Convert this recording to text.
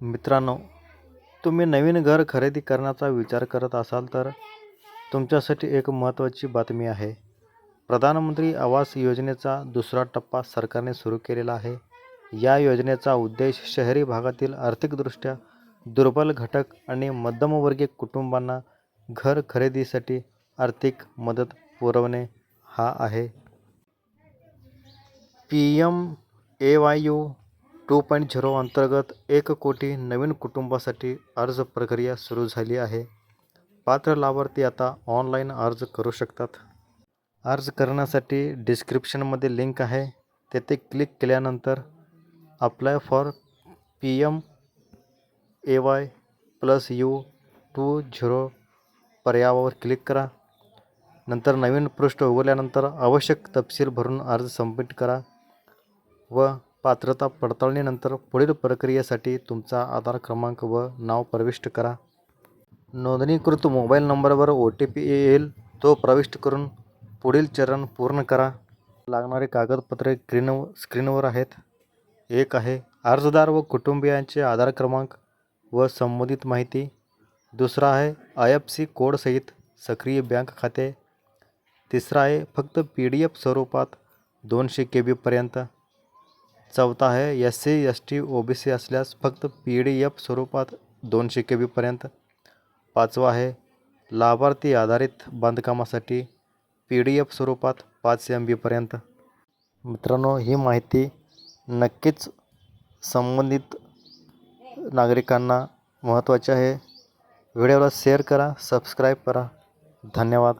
मित्रांनो तुम्ही नवीन घर खरेदी करण्याचा विचार करत असाल तर तुमच्यासाठी एक महत्त्वाची बातमी आहे. प्रधानमंत्री आवास योजनेचा दुसरा टप्पा सरकारने सुरू केलेला आहे. या योजनेचा उद्देश शहरी भागातील आर्थिकदृष्ट्या दुर्बल घटक आणि मध्यमवर्गीय कुटुंबांना घर खरेदीसाठी आर्थिक मदत पुरवणे हा आहे. P M A Y U two point zero अंतर्गत एक कोटी नवीन कुटुंबासाठी अर्ज प्रक्रिया सुरू झाली आहे. पात्र लाभार्थी आता ऑनलाईन अर्ज करू शकतात. अर्ज करण्यासाठी डिस्क्रिप्शनमध्ये लिंक आहे. तेथे क्लिक केल्यानंतर apply for P M A Y plus U two zero पर्यायावर क्लिक करा. नंतर नवीन पृष्ठ उघडल्यानंतर आवश्यक तपशील भरून अर्ज सबमिट करा व पात्रता पडताळणीनंतर पुढील प्रक्रियेसाठी तुमचा आधार क्रमांक व नाव प्रविष्ट करा. नोंदणीकृत मोबाईल नंबरवर ओ टी पी येईल. तो प्रविष्ट करून पुढील चरण पूर्ण करा. लागणारी कागदपत्रे स्क्रीन स्क्रीनवर आहेत. एक आहे अर्जदार व कुटुंबियांचे आधार क्रमांक व संबंधित माहिती. दुसरा आहे आय एफ सी कोडसहित सक्रिय बँक खाते. तिसरा आहे फक्त पी डी एफ स्वरूपात दोनशे के बीपर्यंत चौथा आहे S C S T O B C असल्यास फक्त पी डी एफ स्वरूपात दोनशे के बीपर्यंत पाचवा आहे लाभार्थी आधारित बांधकामासाठी पी डी एफ स्वरूपात पाच एम बीपर्यंत मित्रांनो ही माहिती नक्कीच संबंधित नागरिकांना महत्त्वाची आहे. व्हिडिओला शेअर करा सबस्क्राईब करा. धन्यवाद.